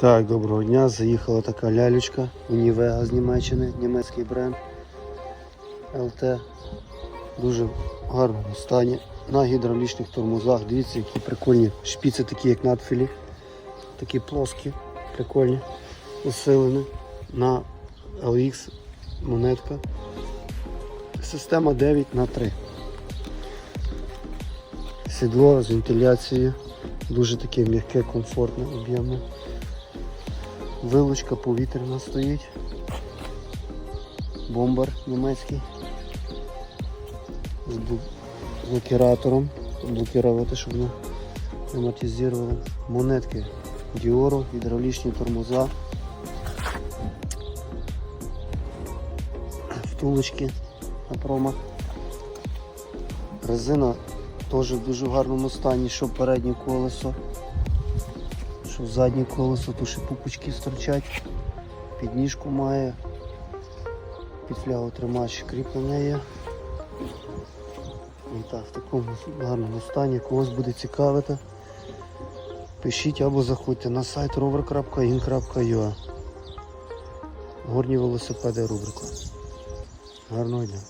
Так, доброго дня. Заїхала така лялючка Унівега з Німеччини, німецький бренд ЛТ. Дуже в гарному стані. На гідравлічних тормозах. Дивіться, які прикольні шпіці, такі як надфілі. Такі плоскі, прикольні, усилені. На LX монетка. Система 9 на 3 Сідло з вентиляцією. Дуже таке м'яке, комфортне, об'ємне. Вилучка повітряна стоїть. Бомбар німецький. З блокіратором. Блокувати, щоб не амортизували. Монетки Діору, гідравлічні тормоза. Втулочки на промах. Резина теж в дуже гарному стані, що переднє колесо, що заднє колесо, тут ще пупочки стирчать, підніжку має, флягу тримач кріплення є. І так, в такому гарному стані, когось буде цікавити. Пишіть або заходьте на сайт rover.in.ua Горні велосипеди рубрика. Гарного дня.